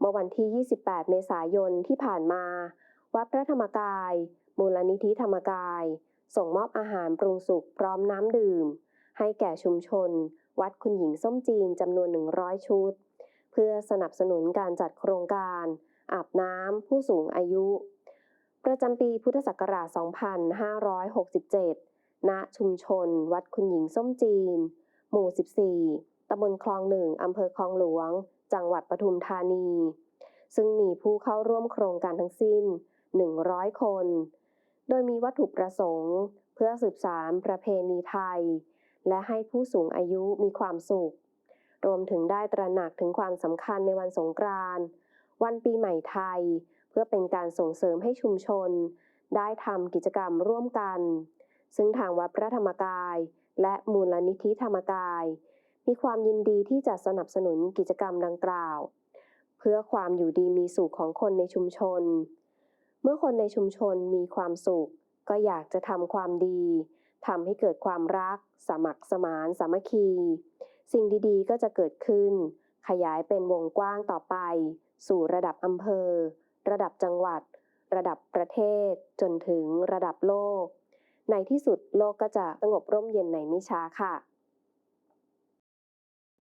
เมื่อวันที่ 28 เมษายนที่ผ่านมา วัดพระธรรมกาย มูลนิธิธรรมกาย ส่งมอบอาหารปรุงสุกพร้อมน้ำดื่ม ให้แก่ชุมชน วัดคุณหญิงส้มจีนจำนวน 100 ชุด เพื่อสนับสนุนการจัดโครงการ อาบน้ำผู้สูงอายุ ประจำปีพุทธศักราช 2567 ณ ชุมชน วัดคุณหญิงส้มจีน หมู่ 14ตำบลคลองหนึ่งอำเภอคลองหลวง จังหวัดปทุมธานี ซึ่งมีผู้เข้าร่วมโครงการทั้งสิ้น 100 คน โดยมีวัตถุประสงค์ เพื่อสืบสารประเพณีไทย และให้ผู้สูงอายุมีความสุข รวมถึงได้ตระหนักถึงความสำคัญในวันสงกรานต์วันปีใหม่ไทย เพื่อเป็นการส่งเสริมให้ชุมชน ได้ทำกิจกรรมร่วมกัน ซึ่งทางวัดพระธรรมกาย และมูลนิธิธรรมกาย มีความยินดีที่จะสนับสนุนกิจกรรมดังกล่าว เพื่อความอยู่ดีมีสุขของคนในชุมชน เมื่อคนในชุมชนมีความสุข ก็อยากจะทำความดีทำให้เกิดความรัก สมัครสมาน สามัคคี สิ่งดีๆ ก็จะเกิดขึ้น ขยายเป็นวงกว้างต่อไป สู่ระดับอำเภอ ระดับจังหวัด ระดับประเทศ จนถึงระดับโลก ในที่สุดโลกก็จะสงบร่มเย็นในไม่ช้าค่ะ